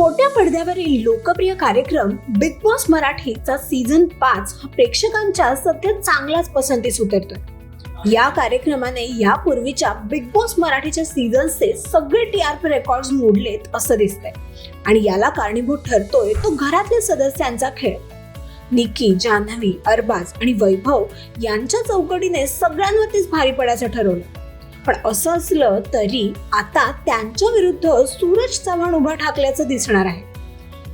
छोट्या पडद्यावरील लोकप्रिय कार्यक्रम बिग बॉस मराठीचा सीझन पाच हा प्रेक्षकांच्या सध्या चांगलाच पसंतीस उतरतोय. या कार्यक्रमाने यापूर्वीच्या बिग बॉस मराठीच्या सीझन्सचे सगळे टी आर पी रेकॉर्ड मोडलेत असं दिसतंय. आणि याला कारणीभूत ठरतोय तो घरातल्या सदस्यांचा खेळ. निकी जान्हवी अरबाज आणि वैभव यांच्या चौकटीने सगळ्यांवरतीच भारी पडायचं ठरवलं. पण असं असलं तरी आता त्यांच्या विरुद्ध सूरज चव्हाण उभा ठाकल्याचं दिसणार आहे.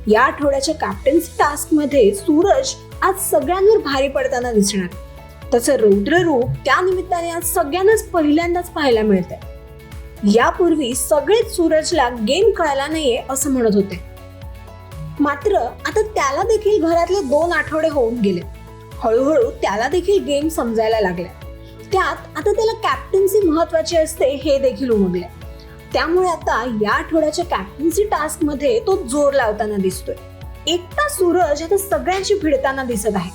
या आठवड्याच्या कॅप्टन्स टास्कमध्ये सूरज आज सगळ्यांवर भारी पडताना दिसणार. तसं त्याचं त्या निमित्ताने आज सगळ्यांनाच पहिल्यांदाच पाहायला मिळतंय. यापूर्वी सगळेच सूरजला गेम कळायला नाहीये असं म्हणत होते. मात्र आता त्याला देखील घरातले दोन आठवडे होऊन गेले. हळूहळू त्याला देखील गेम समजायला लागले. त्यात आता त्याला कॅप्टन्सी महत्वाची असते हे देखील उमगले. त्यामुळे आता या आठवड्याच्या कॅप्टन्सी टास्कमध्ये तो जोर लावताना दिसतोय. एकटा सूरज आता सगळ्यांशी भिडताना दिसत आहे.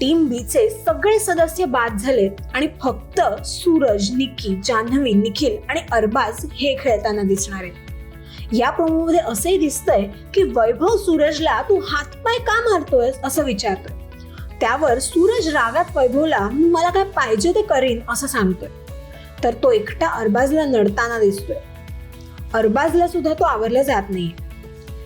टीम बीचे सगळे सदस्य बाद झालेत आणि फक्त सूरज निकी जान्हवी निखिल आणि अरबाज हे खेळताना दिसणार आहेत. या प्रोमोमध्ये असंही दिसतंय की वैभव सूरजला तू हातपाय का मारतोयस असं विचारतोय? त्यावर सूरज रागात वैभवला "मी मला काय पाहिजे ते करीन असं सांगतोय. तर तो एकटा अरबाजला नडताना दिसतोय. अरबाजला सुद्धा तो आवरला जात नाही.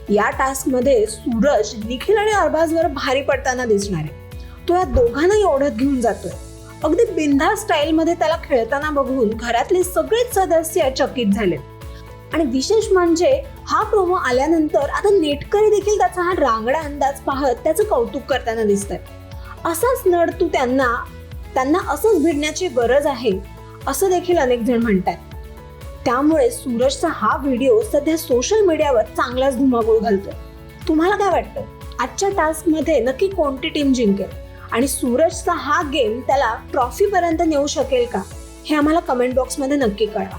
या टास्कमध्ये सूरज निखिल आणि अरबाजवर भारी पडताना दिसणार आहे. तो या दोघांनाही ओढत घेऊन जातोय. अगदी बिंधा स्टाईलमध्ये त्याला खेळताना बघून घरातले सगळेच सदस्य चकित झाले. आणि विशेष म्हणजे हा प्रोमो आल्यानंतर आता नेटकरी देखील त्याचा हा रांगडा अंदाज पाहत त्याचं कौतुक करताना दिसत असाच नड तू त्यांना त्यांना असंच भिडण्याची गरज आहे असं देखील अनेक जण म्हणतात. त्यामुळे सूरजचा हा व्हिडिओ सध्या सोशल मीडियावर चांगलाच धुमाकूळ घालतोय. तुम्हाला काय वाटतं? आजच्या टास्कमध्ये नक्की कोणती टीम जिंकेल? आणि सूरजचा हा गेम त्याला ट्रॉफीपर्यंत नेऊ शकेल का? हे आम्हाला कमेंट बॉक्समध्ये नक्की कळवा.